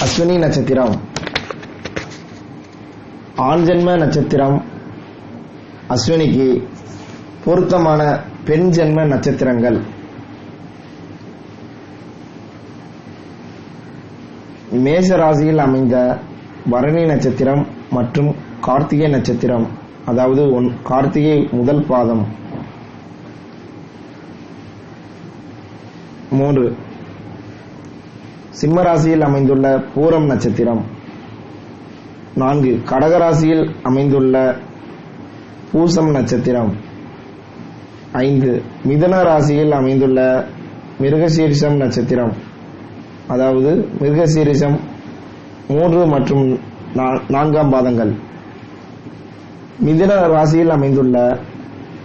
அஸ்வினி நட்சத்திரம். ஆண் ஜென்ம நட்சத்திரம். அஸ்வினிக்கு பொருத்தமான பெண் ஜென்ம நட்சத்திரங்கள். மேஷ ராசியில் அமைந்த பரணி நட்சத்திரம் மற்றும் கார்த்திகை நட்சத்திரம் அதாவது ஒன் கார்த்திகை முதல் பாதம். மூன்று சிம்மராசியில் அமைந்துள்ள பூரம் நட்சத்திரம் நான்கு. கடகராசியில் அமைந்துள்ள பூசம் நட்சத்திரம் ஐந்து. மிதன ராசியில் அமைந்துள்ள மிருகசீரிஷம் நட்சத்திரம். அதாவது மிருகசீரிஷம் மூன்று மற்றும் நான்காம் பாதங்கள். மிதுன ராசியில் அமைந்துள்ள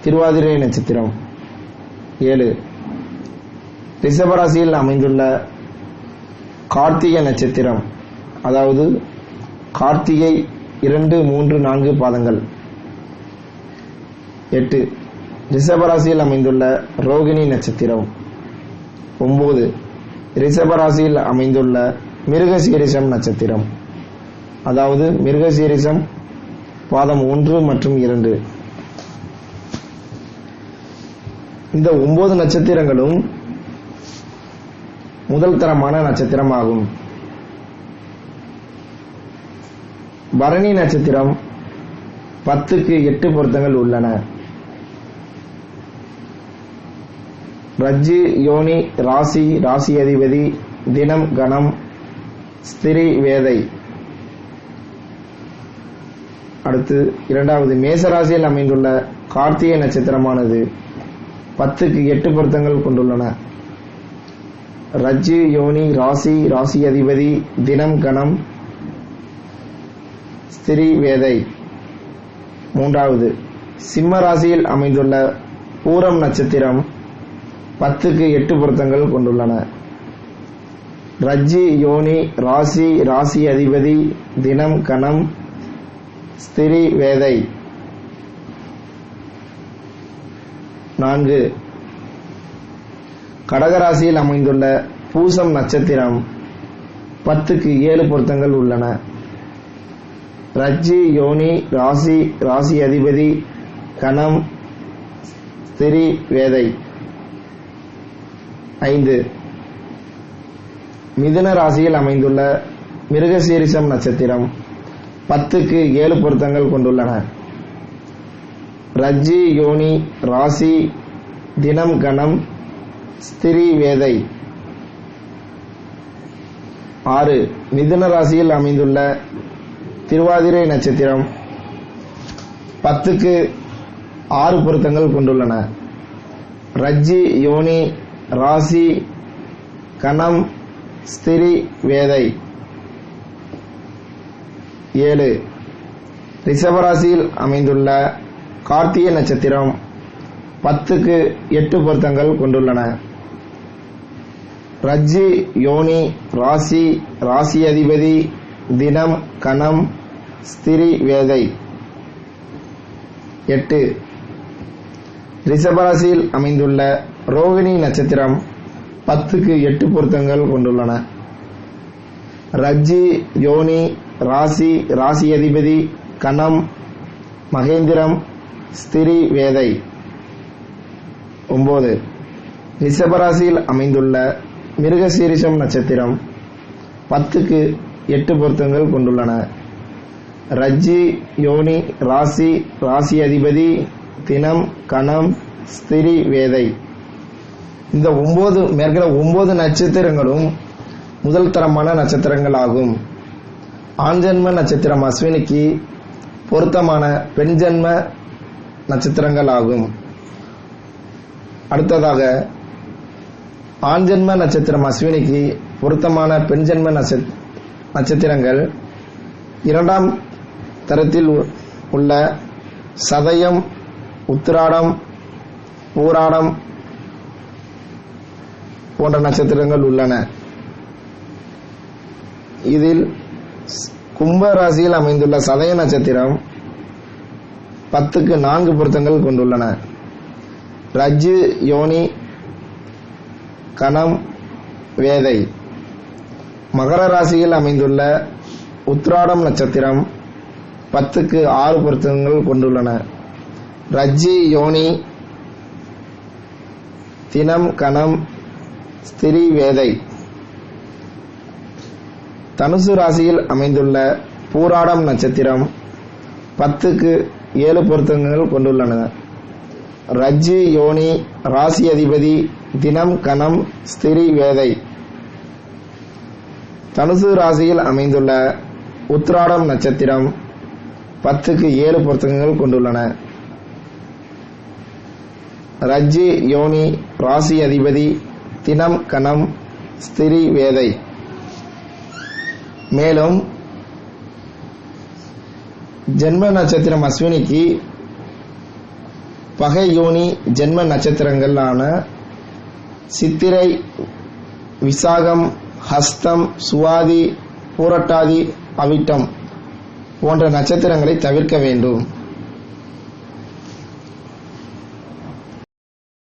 திருவாதிரை நட்சத்திரம் ஏழு. ரிஷபராசியில் அமைந்துள்ள கார்த்திகை நட்சத்திரம். அதாவது கார்த்திகை இரண்டு மூன்று நான்கு பாதங்கள். எட்டு. ரிஷபராசியில் அமைந்துள்ள ரோகிணி நட்சத்திரம். ஒன்பது. ரிஷபராசியில் அமைந்துள்ள மிருகசீரிஷம் நட்சத்திரம். அதாவது மிருகசீரிஷம் பாதம் ஒன்று மற்றும் இரண்டு. இந்த ஒன்பது நட்சத்திரங்களும் முதல் தரமான நட்சத்திரம் ஆகும் பரணி நட்சத்திரம் பத்துக்கு எட்டு பொருத்தங்கள் உள்ளன. ரஜ்ஜு யோனி ராசி ராசி அதிபதி தினம் கணம் ஸ்திரி வேதை. அடுத்து இரண்டாவது மேசராசியில் அமைந்துள்ள கார்த்திகை நட்சத்திரமானது பத்துக்கு எட்டு பொருத்தங்கள் கொண்டுள்ளன. ரஜ்ஜு யோனி ராசி ராசி அதிபதி தினம் கணம் ஸ்திரி வேதை. மூன்றாவது சிம்ம ராசியில் அமைந்துள்ள பூரம் நட்சத்திரம் பத்துக்கு எட்டு பொருத்தங்கள் கொண்டுள்ளன. ரஜ்ஜி யோனி ராசி ராசி அதிபதி தினம் கணம் ஸ்திரி வேதை. நான்கு கடகராசியில் அமைந்துள்ள பூசம் நட்சத்திரம் பத்துக்கு ஏழு பொருத்தங்கள் உள்ளன. ரஜ்ஜி யோனி ராசி ராசி அதிபதி கணம் ஸ்திரி வேதை. ஐந்து. மிதுன ராசியில் அமைந்துள்ள மிருகசீரிசம் நட்சத்திரம் பத்துக்கு ஏழு பொருத்தங்கள் கொண்டுள்ளன. ரஜ்ஜி யோனி ராசி தினம் கணம் ஸ்திரி வேதை. ஆறு மிதுன ராசியில் அமைந்துள்ள திருவாதிரை நட்சத்திரம். பத்துக்கு ஆறு பொருத்தங்கள் கொண்டுள்ளன. ரஜ்ஜி யோனி ராசி கணம் ஸ்திரி வேதை. ஏழு ரிஷபராசியில் அமைந்துள்ள கார்த்திகை நட்சத்திரம் பத்துக்கு எட்டு பொருத்தங்கள் கொண்டுள்ளன. ரஜ்ஜி யோனி ராசி ராசி அதிபதி தினம் கணம் ஸ்திரி வேதை. எட்டு. ரிஷபராசியில் அமைந்துள்ள ரோகிணி நட்சத்திரம் பத்துக்கு எட்டு பொருத்தங்கள் கொண்டுள்ளன. ரஜ்ஜி யோனி ராசி ராசி அதிபதி கணம் மகேந்திரம் ஸ்திரி வேதை. ஒன்பது. ரிஷபராசியில் அமைந்துள்ள மிருகசீரிஷம் நட்சத்திரம் பத்துக்கு எட்டு பொருத்தங்கள் கொண்டுள்ளன. ரஜ்ஜி யோனி ராசி ராசி அதிபதி தினம் கணம் ஸ்திரி வேதை. இந்த ஒன்பது மேற்கிற ஒன்பது நட்சத்திரங்களும் முதல் தரமான நட்சத்திரங்கள் ஆகும் ஆண் ஜென்ம நட்சத்திரம் அஸ்வினிக்கு பொருத்தமான பெண் ஜென்ம நட்சத்திரங்கள் ஆகும் அடுத்ததாக ஆண் ஜென்ம நட்சத்திரம்? அஸ்வினிக்கு பொருத்தமான பெண் ஜென்ம நட்சத்திரங்கள். இரண்டாம் தரத்தில் உள்ள சதயம் உத்திராடம் பூராடம் போன்ற நட்சத்திரங்கள் உள்ளன. இதில் கும்ப ராசியில் அமைந்துள்ள சதய நட்சத்திரம் பத்துக்கு நான்கு பொருத்தங்கள் கொண்டுள்ளன. ரஜ்ஜு யோனி கணம் வேதை. மகர ராசியில் அமைந்துள்ள உத்ராடம் நட்சத்திரம் பத்துக்கு ஆறு பொருத்தங்கள் கொண்டுள்ளன. ரஜ்ஜி யோனி தினம் கணம் ஸ்திரி வேதை. தனுசு ராசியில் அமைந்துள்ள பூராடம் நட்சத்திரம் பத்துக்கு ஏழு பொருத்தங்கள் கொண்டுள்ளன. ரஜ்ஜி யோனி ராசி அதிபதி தினம் கணம் ஸ்திரி வேதை. தனுசு ராசியில் அமைந்துள்ள உத்ராடம் நட்சத்திரம் பத்துக்கு ஏழு பொருத்தங்கள் கொண்டுள்ளன. ரஜ்ஜி யோனி ராசி அதிபதி தினம் கணம் ஸ்திரி வேதை. மேலும் ஜென்ம நட்சத்திரம் அஸ்வினிக்கு பகை யோனி ஜென்ம நட்சத்திரங்களான சித்திரை விசாகம் ஹஸ்தம் சுவாதி பூரட்டாதி அவிட்டம் போன்ற நட்சத்திரங்களை தவிர்க்க வேண்டும்.